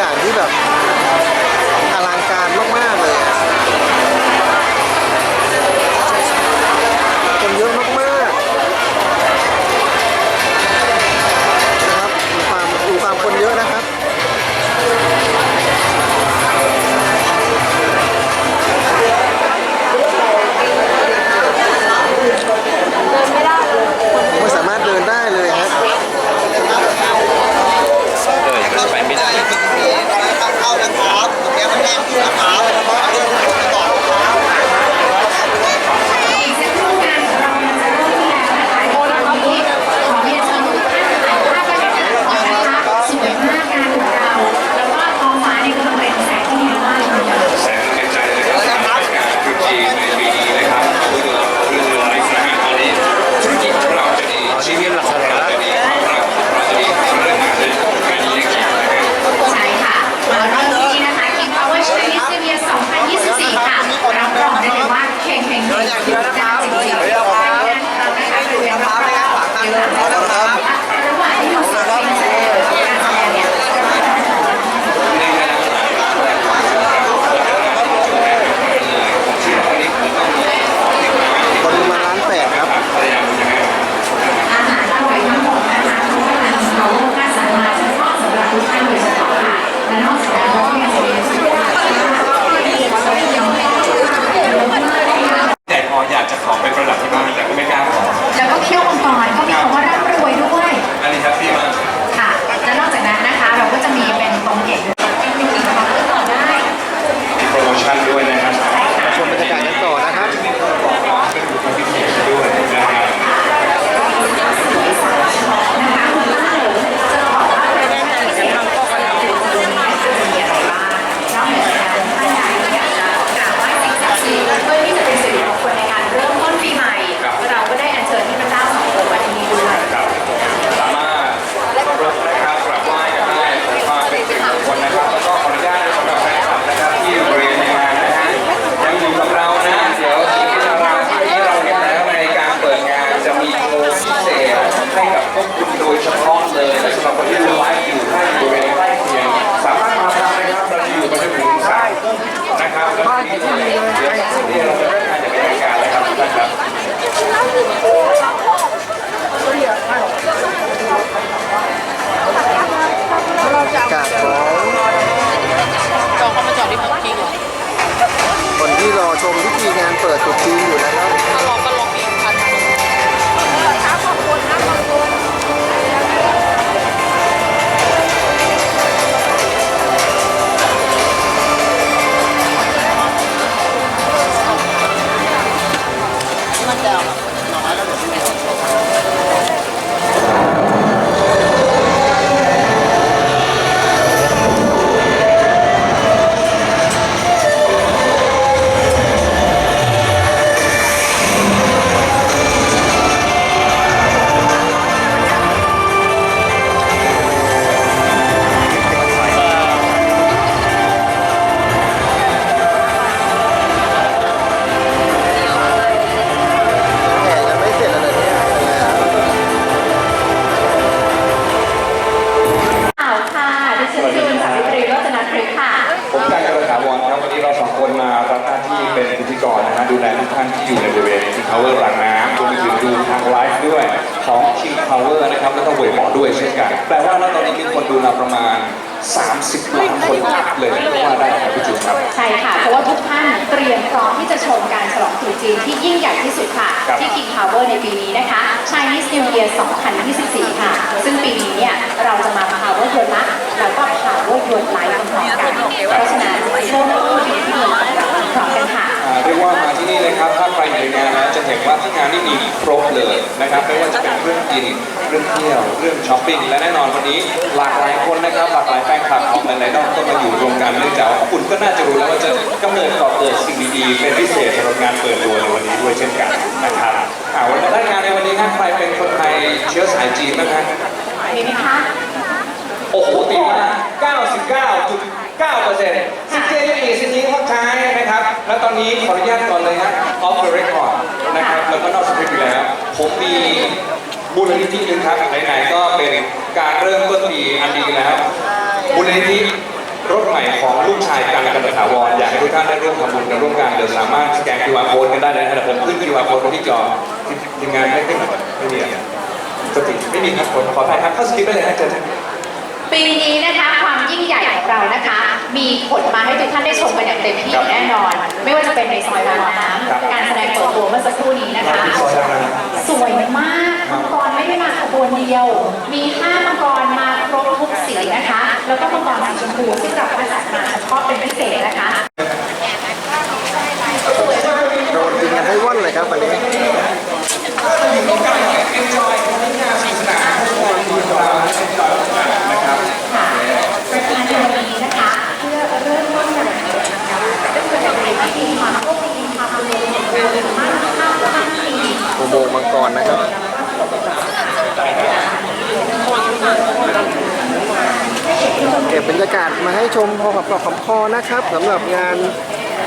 อย่ พิเศษให้กับพวกคุณโดยเฉพาะเลยและสำหรับคนที่ดูไลฟ์อยู่ให้บริเวณใกล้เคียงสามารถมาทำนะครับเราอยู่มาจนถึงสายนะครับบ้านที่นี่เลยดี๋ยวเราจะได้งานอย่างเป็นทางกานะครับ ของคิงพาวเวอร์นะครับแล้วก็เวยหมอด้วยเช่นกัน แปลว่าณตอนนี้มีคนดูเราประมาณ 30ล้านคนเลยก็ว่าได้ครับพี่จุ๊ครับ ใช่ค่ะ เพราะว่าทุกท่านเตรียมพร้อมที่จะชมการฉลองตรุษจีนที่ยิ่งใหญ่ที่สุดค่ะที่คิมพาวเวอร์ในปีนี้นะคะ Chinese New Year 2024 ค่ะ ซึ่งปีนี้เนี่ย เราจะมาพาว Power ยวนละแล้วก็พาว Power ยวนไลฟ์พร้อมกัน เพราะฉะนั้นช่มต้นปีที่ดี ค่ะเรียกว่ามาที่นี่นะครับถ้าไปในงานนะจะเห็นว่าที่งานนี่มีครบเลยนะครับไม่ว่าจะเป็นเรื่องกินเรื่องเที่ยวเรื่องช้อปปิ้งและแน่นอนวันนี้หลากหลายคนนะครับหลากหลายแฟนคลับของหลายๆด้อมก็มาอยู่รวมกันเนื่องจากว่คุณก็น่าจะรู้แล้วว่าจะกำเนิดก่อเกิดสิ่งดีๆเป็นพิเศษสำหรับงานเปิดตัวในวันนี้ด้วยเช่นกันนะครับวันนี้งานในวันนี้นะใครเป็นคนไทยเชื้อสายจีนนะครับ นี้ขออนุญาตก่อนเลยฮะ off the record นะครับแล้วก็นอกสคริปต์อยู่แล้ว ผมมีมูลนิธิหนึงครับไหนๆก็เป็นการเริ่มต้นปีอันดีแล้วมูลนิธิรถใหม่ของลูกชายกันกันตถาวรอยากให้ทุกท่านได้ร่วมทำบุญกันร่วมกันเดี๋ยวสามารถสแกน QR code กันได้เลยนะครับผมขึ้น QR code ไว้ที่จอทีมงานไม่ขึ้นไม่มีอะสติไม่มีครับผมขออภัยครับเข้าสคริปต์ไปเลยนะเจอ ปีนี้นะคะความยิ่งใหญ่ของเรานะคะ มีผลมาให้ทุกท่านได้ชมกันอย่างเต็มที่ครับแน่นอน ไม่ว่าจะเป็นในซอยบางน้ครับำการแสดงเปิดตัวเมื่อสักครู่นี้นะคะซอยบางน้สวยมากมังกรไม่ได้มาขบวนเดียว มีห้ามังกรมาครบทุกสีนะคะ แล้วก็มังกรสีชมพูซึ่งเราคัดสรรมาเฉพาะเป็นพิเศษนะคะโดนกินกันให้ว่อนเลยครับวันนี้ ค่ะประธานในวันนี้นะคะ เพื่อเริ่มต้นกันอย่างเป็นทางการก็คือจะเป็นพิธีความโชคดีความรวยของเรามากข้ามข้ามปี อุ โมงมังกรนะครับเก็บบรรยากาศมาให้ชมพอกับปลอกคำคอนะครับสำหรับงาน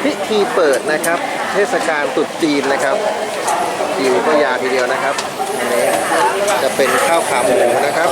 พิธีเปิดนะครับ เทศกาลตรุษจีนนะครับคิวก็ยาทีเดียวนะครับอันนี้จะเป็นข้าวขาหมูนะครับ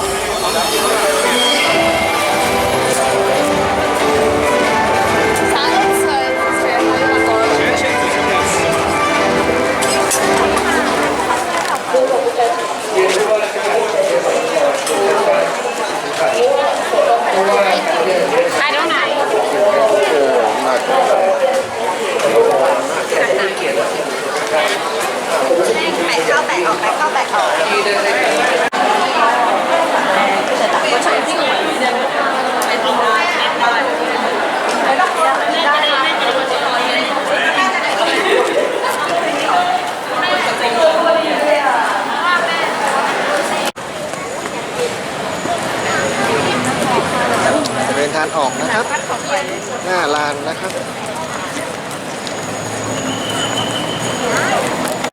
เข้าแปะออกแปะเข้าแปะออก